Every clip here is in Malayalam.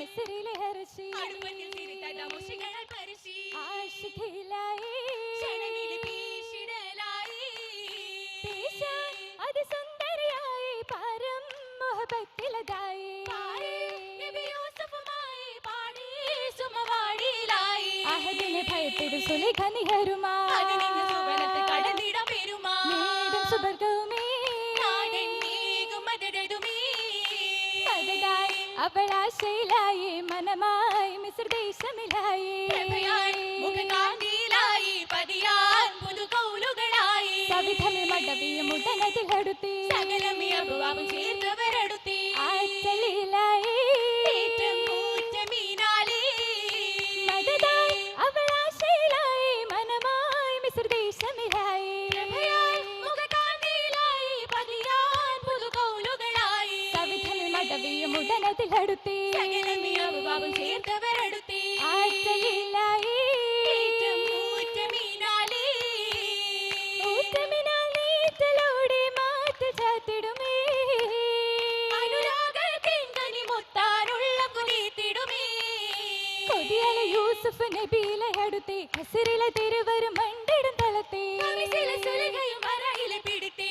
മിസ്രിലെ ഹർഷി ആശിഖിലായി ആശിഖിലായി അതിസുന്ദരിയായി. പരം മുഹബത്തിലതായി. ഭയപ്പെടും സുലിഖനിഹരുമാ അവളാശയിലായി മനമായി മിസ്ര ദേശമിലായി മുഖകാന്തിയിലായി പതിയാൻ പുതുകൗലുകളായി. സവിധമി മടവിയ മുടനതിലടുത്തി സകലമി അപവാവും ചേർന്നവരടുത്തി സകലത്തിൽ അടുത്തി പാപം ചേർത്തവർ അടുത്തി ആറ്റലില്ലായി യൂസഫ് നബിയിലെ അടുത്തെ. കസരിലെ തിരുവരും മണ്ടിടും തലത്തെ പിടുത്തേ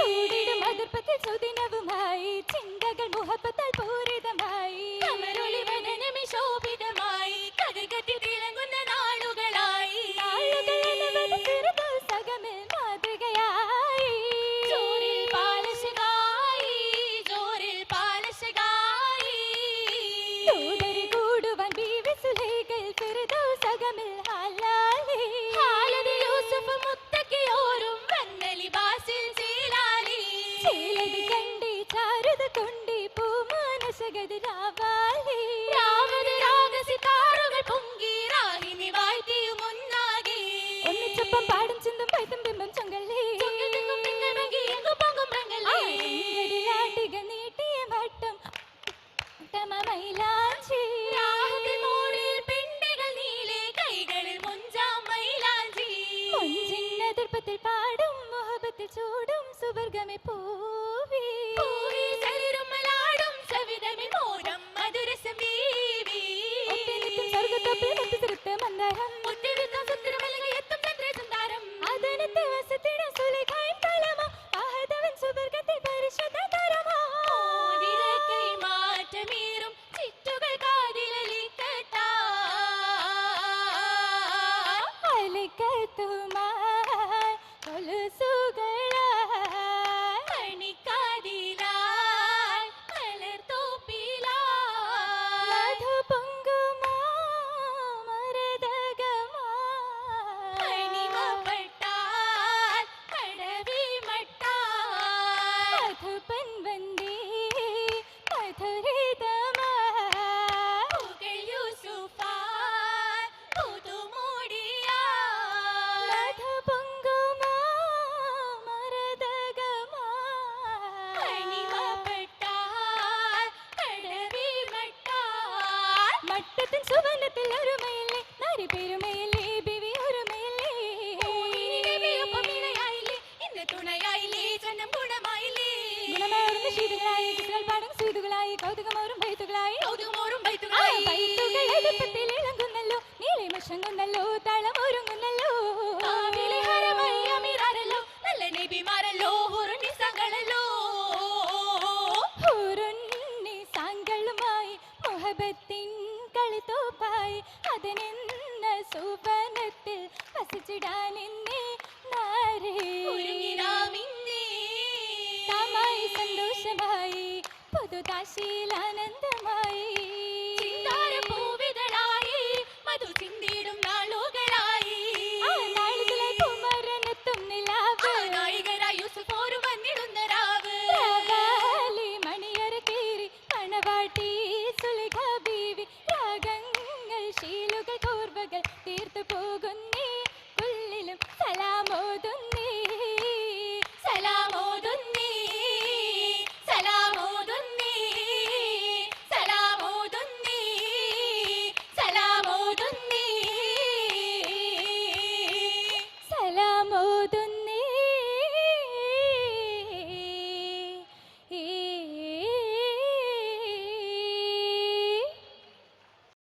ചൂടിടും അതിർപ്പത്തിൽ സുദിനവുമായി ചിന്തകൾ മുഹപ്പത്താൽ പോരും. జగది రావాలి. రావణ കൗതുകമോറും ബൈത്തുകളായി. കൗതുകമോറും ബൈത്തുകളായി. ബൈത്തുകൾ എളുപ്പത്തിൽ ഇളങ്ങുന്നല്ലോ നീളിമശങ്ങുന്നല്ലോ തളമൊരുങ്ങുന്നല്ലോ നല്ല നബിമാരല്ലോ. ഹുറുനിസകളല്ലോ ഹുറുനിസങ്ങളുമായി മുഹബത്തിൻ കളിത്തോപ്പായി. അതിനെന്ന സുബനത്തിൽ വസിച്ചിടാനെന്നേ നാരേ. സന്തോഷമായി. अद्वैताशील अनंतमयी